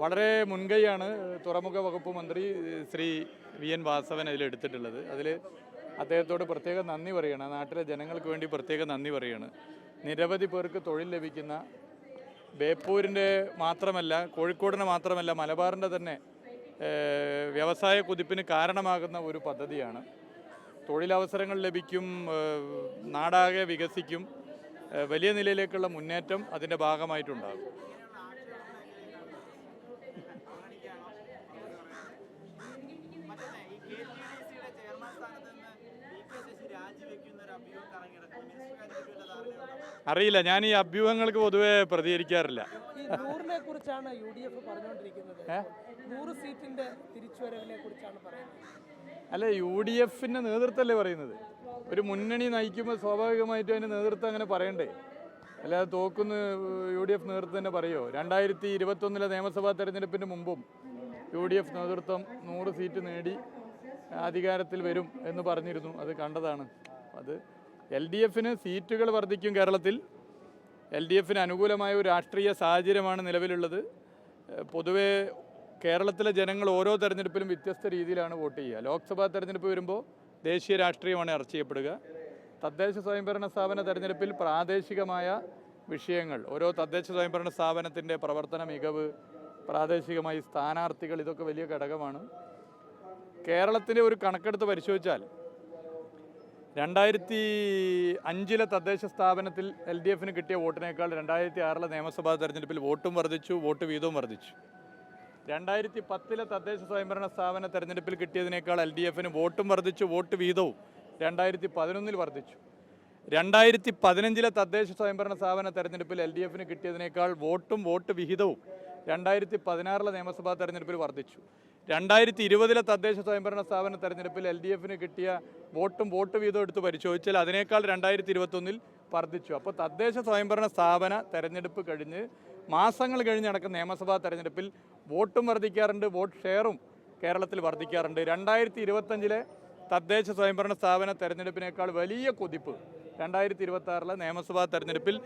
വളരെ മുൻകൈയാണ് തുറമുഖ വകുപ്പ് മന്ത്രി ശ്രീ വി എൻ വാസവൻ അതിൽ എടുത്തിട്ടുള്ളത്. അതിൽ അദ്ദേഹത്തോട് പ്രത്യേക നന്ദി പറയുകയാണ് നാട്ടിലെ ജനങ്ങൾക്ക് വേണ്ടി പ്രത്യേക നന്ദി പറയുകയാണ് നിരവധി പേർക്ക് തൊഴിൽ ലഭിക്കുന്ന ബേപ്പൂരിന്റെ മാത്രമല്ല കോഴിക്കോടിന് മാത്രമല്ല മലബാറിന്റെ തന്നെ വ്യവസായ കുതിപ്പിന് കാരണമാകുന്ന ഒരു പദ്ധതിയാണ്. തൊഴിലവസരങ്ങൾ ലഭിക്കും നാടാകെ വികസിക്കും വലിയ നിലയിലേക്കുള്ള മുന്നേറ്റം അതിന്റെ ഭാഗമായിട്ടുണ്ടാകും. അറിയില്ല ഞാൻ ഈ അഭ്യൂഹങ്ങൾക്ക് പൊതുവെ പ്രതികരിക്കാറില്ല. അല്ല നൂറിനെ കുറിച്ചാണ് യു ഡി എഫ് പറഞ്ഞുകൊണ്ടിരിക്കുന്നത് നൂറ് സീറ്റിന്റെ തിരിച്ചുവരവിനെ കുറിച്ചാണ് പറയുന്നത്. അല്ല യു ഡി എഫിന്റെ നേതൃത്വമല്ലേ പറയുന്നത്? ഒരു മുന്നണി നയിക്കുമ്പോൾ സ്വാഭാവികമായിട്ടും അതിന്റെ നേതൃത്വം അങ്ങനെ പറയണ്ടേ? അല്ലാതെ തോക്കുന്ന യു ഡി എഫ് നേതൃത്വം തന്നെ പറയുമോ രണ്ടായിരത്തി ഇരുപത്തൊന്നിലെ നിയമസഭാ തെരഞ്ഞെടുപ്പിന് മുമ്പും യു ഡി എഫ് നേതൃത്വം നൂറ് സീറ്റ് നേടി അധികാരത്തിൽ വരും എന്ന് പറഞ്ഞിരുന്നു. അത് കണ്ടതാണ്. അത് എൽ ഡി എഫിന് സീറ്റുകൾ വർദ്ധിക്കും കേരളത്തിൽ. എൽ ഡി എഫിന് അനുകൂലമായ ഒരു രാഷ്ട്രീയ സാഹചര്യമാണ് നിലവിലുള്ളത്. പൊതുവേ കേരളത്തിലെ ജനങ്ങൾ ഓരോ തെരഞ്ഞെടുപ്പിലും വ്യത്യസ്ത രീതിയിലാണ് വോട്ട് ചെയ്യുക. ലോക്സഭാ തെരഞ്ഞെടുപ്പ് വരുമ്പോൾ ദേശീയ രാഷ്ട്രീയമാണ് ചർച്ച ചെയ്യപ്പെടുക തദ്ദേശ സ്വയംഭരണ സ്ഥാപന തെരഞ്ഞെടുപ്പിൽ പ്രാദേശികമായ വിഷയങ്ങൾ ഓരോ തദ്ദേശ സ്വയംഭരണ സ്ഥാപനത്തിന്റെ പ്രവർത്തന മികവ് പ്രാദേശികമായി സ്ഥാനാർത്ഥികൾ ഇതൊക്കെ വലിയ ഘടകമാണ്. കേരളത്തിലെ ഒരു കണക്കെടുത്ത് പരിശോധിച്ചാൽ രണ്ടായിരത്തി അഞ്ചിലെ തദ്ദേശ സ്ഥാപനത്തിൽ എൽ ഡി എഫിന് കിട്ടിയ വോട്ടിനേക്കാൾ രണ്ടായിരത്തി ആറിലെ നിയമസഭാ തെരഞ്ഞെടുപ്പിൽ വോട്ടും വർദ്ധിച്ചു വോട്ട് വീതവും വർദ്ധിച്ചു. രണ്ടായിരത്തി പത്തിലെ തദ്ദേശ സ്വയംഭരണ സ്ഥാപന തെരഞ്ഞെടുപ്പിൽ കിട്ടിയതിനേക്കാൾ എൽ ഡി എഫിന് വോട്ടും വർദ്ധിച്ചു വോട്ട് വീതവും രണ്ടായിരത്തി പതിനൊന്നിൽ വർദ്ധിച്ചു. രണ്ടായിരത്തി പതിനഞ്ചിലെ തദ്ദേശ സ്വയംഭരണ സ്ഥാപന തെരഞ്ഞെടുപ്പിൽ എൽ ഡി എഫിന് കിട്ടിയതിനേക്കാൾ വോട്ടും വോട്ട് വിഹിതവും രണ്ടായിരത്തി പതിനാറിലെ നിയമസഭാ തെരഞ്ഞെടുപ്പിൽ വർദ്ധിച്ചു. രണ്ടായിരത്തി ഇരുപതിലെ തദ്ദേശ സ്വയംഭരണ സ്ഥാപന തെരഞ്ഞെടുപ്പിൽ എൽ ഡി എഫിന് കിട്ടിയ വോട്ടും വോട്ട് വീതവും എടുത്ത് പരിശോധിച്ചാൽ അതിനേക്കാൾ രണ്ടായിരത്തി ഇരുപത്തൊന്നിൽ വർദ്ധിച്ചു. അപ്പോൾ തദ്ദേശ സ്വയംഭരണ സ്ഥാപന തെരഞ്ഞെടുപ്പ് കഴിഞ്ഞ് മാസങ്ങൾ കഴിഞ്ഞ് നടക്കുന്ന നിയമസഭാ തെരഞ്ഞെടുപ്പിൽ വോട്ടും വർദ്ധിക്കാറുണ്ട് വോട്ട് ഷെയറും കേരളത്തിൽ വർദ്ധിക്കാറുണ്ട്. രണ്ടായിരത്തി ഇരുപത്തഞ്ചിലെ തദ്ദേശ സ്വയംഭരണ സ്ഥാപന തെരഞ്ഞെടുപ്പിനേക്കാൾ വലിയ കുതിപ്പ് രണ്ടായിരത്തി ഇരുപത്തി ആറിലെ നിയമസഭാ തെരഞ്ഞെടുപ്പിൽ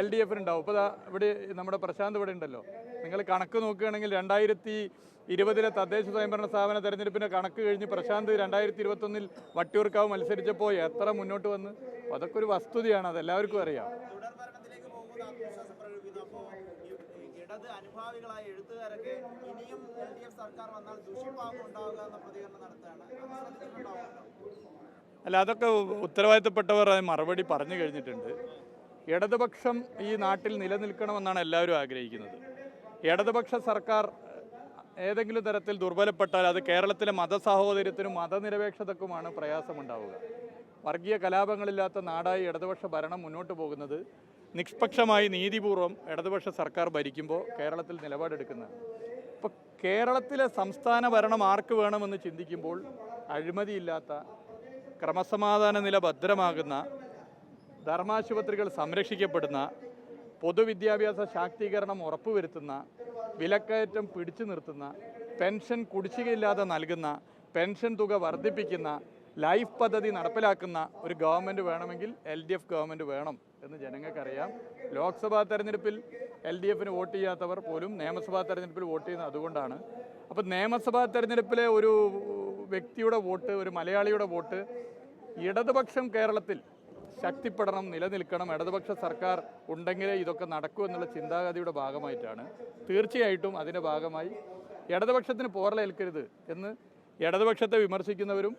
എൽ ഡി എഫിനുണ്ടാവും ഇപ്പോൾ ദാ ഇവിടെ നമ്മുടെ പ്രശാന്ത് ഇവിടെ ഉണ്ടല്ലോ. നിങ്ങൾ കണക്ക് നോക്കുകയാണെങ്കിൽ രണ്ടായിരത്തി ഇരുപതിലെ തദ്ദേശ സ്വയംഭരണ സ്ഥാപന തെരഞ്ഞെടുപ്പിന്റെ കണക്ക് കഴിഞ്ഞ് പ്രശാന്ത് രണ്ടായിരത്തി ഇരുപത്തൊന്നിൽ വട്ടിയൂർക്കാവ് മത്സരിച്ചപ്പോൾ എത്ര മുന്നോട്ട് വന്ന്? അതൊക്കെ ഒരു വസ്തുതയാണ് അത് എല്ലാവർക്കും അറിയാം. ഇനിയും സർക്കാർ വന്നാൽ പ്രതികരണം അല്ല അതൊക്കെ ഉത്തരവാദിത്തപ്പെട്ടവർ മറുപടി പറഞ്ഞു കഴിഞ്ഞിട്ടുണ്ട്. ഇടതുപക്ഷം ഈ നാട്ടിൽ നിലനിൽക്കണമെന്നാണ് എല്ലാവരും ആഗ്രഹിക്കുന്നത്. ഇടതുപക്ഷ സർക്കാർ ഏതെങ്കിലും തരത്തിൽ ദുർബലപ്പെട്ടാൽ അത് കേരളത്തിലെ മതസാഹോദര്യത്തിനും മതനിരപേക്ഷതക്കുമാണ് പ്രയാസമുണ്ടാവുക. വർഗീയ കലാപങ്ങളില്ലാത്ത നാടായി ഇടതുപക്ഷ ഭരണം മുന്നോട്ട് പോകുന്നത് നിഷ്പക്ഷമായി നീതിപൂർവം ഇടതുപക്ഷ സർക്കാർ ഭരിക്കുമ്പോൾ കേരളത്തിൽ നിലപാടെടുക്കുന്നതാണ്. ഇപ്പോൾ കേരളത്തിലെ സംസ്ഥാന ഭരണം ആർക്ക് വേണമെന്ന് ചിന്തിക്കുമ്പോൾ അഴിമതിയില്ലാത്ത ക്രമസമാധാന നില ഭദ്രമാകുന്ന ധർമാശുപത്രികൾ സംരക്ഷിക്കപ്പെടുന്ന പൊതുവിദ്യാഭ്യാസ ശാക്തീകരണം ഉറപ്പുവരുത്തുന്ന വിലക്കയറ്റം പിടിച്ചു നിർത്തുന്ന പെൻഷൻ കുടിശ്ശികയില്ലാതെ നൽകുന്ന പെൻഷൻ തുക വർദ്ധിപ്പിക്കുന്ന ലൈഫ് പദ്ധതി നടപ്പിലാക്കുന്ന ഒരു ഗവൺമെന്റ് വേണമെങ്കിൽ എൽ ഡി എഫ് ഗവൺമെന്റ് വേണം എന്ന് ജനങ്ങൾക്കറിയാം. ലോക്സഭാ തെരഞ്ഞെടുപ്പിൽ എൽ ഡി എഫിന് വോട്ട് ചെയ്യാത്തവർ പോലും നിയമസഭാ തെരഞ്ഞെടുപ്പിൽ വോട്ട് ചെയ്യുന്നത് അതുകൊണ്ടാണ്. അപ്പോൾ നിയമസഭാ തെരഞ്ഞെടുപ്പിലെ ഒരു വ്യക്തിയുടെ വോട്ട് ഒരു മലയാളിയുടെ വോട്ട് ഇടതുപക്ഷം കേരളത്തിൽ ശക്തിപ്പെടണം നിലനിൽക്കണം ഇടതുപക്ഷ സർക്കാർ ഉണ്ടെങ്കിലേ ഇതൊക്കെ നടക്കൂ എന്നുള്ള ചിന്താഗതിയുടെ ഭാഗമായിട്ടാണ്. തീർച്ചയായിട്ടും അതിന്റെ ഭാഗമായി ഇടതുപക്ഷത്തിന് പോറലേൽക്കരുത് എന്ന് ഇടതുപക്ഷത്തെ വിമർശിക്കുന്നവരും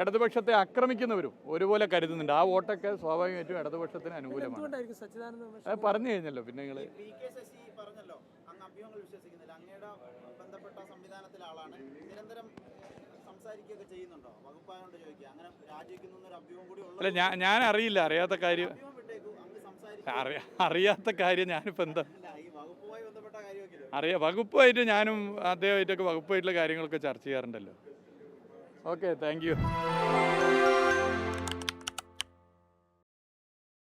ഇടതുപക്ഷത്തെ ആക്രമിക്കുന്നവരും ഒരുപോലെ കരുതുന്നുണ്ട്. ആ വോട്ടൊക്കെ സ്വാഭാവികമായിട്ടും ഇടതുപക്ഷത്തിന് അനുകൂലമാണ്. അത് പറഞ്ഞു കഴിഞ്ഞല്ലോ പിന്നെ നിങ്ങൾ പി കെ ശശി പറഞ്ഞല്ലോ അങ്ങ് അഭ്യൂഹങ്ങൾ വിശ്വസിക്കുന്നില്ല. അങ്ങയുടെ ബന്ധപ്പെട്ട സംവിധാനത്തിലെ ആളാണ്. നിരന്തരം സംസാരിക്കുകയൊക്കെ ചെയ്യുന്നുണ്ടോ? വകുപ്പായോണ്ട് ചോദിക്കുക. അങ്ങനെ രാജിവെക്കുന്നു എന്നൊരു അഭ്യൂഹം കൂടി അല്ല ഞാൻ ഞാൻ അറിയില്ല അറിയാത്ത കാര്യം. അറിയാത്ത കാര്യം ഞാനിപ്പോൾ എന്താ? അറിയാം വകുപ്പായിട്ട് ഞാനും അദ്ദേഹമായിട്ടൊക്കെ വകുപ്പായിട്ടുള്ള കാര്യങ്ങളൊക്കെ ചർച്ച ചെയ്യാറുണ്ടല്ലോ. Okay thank you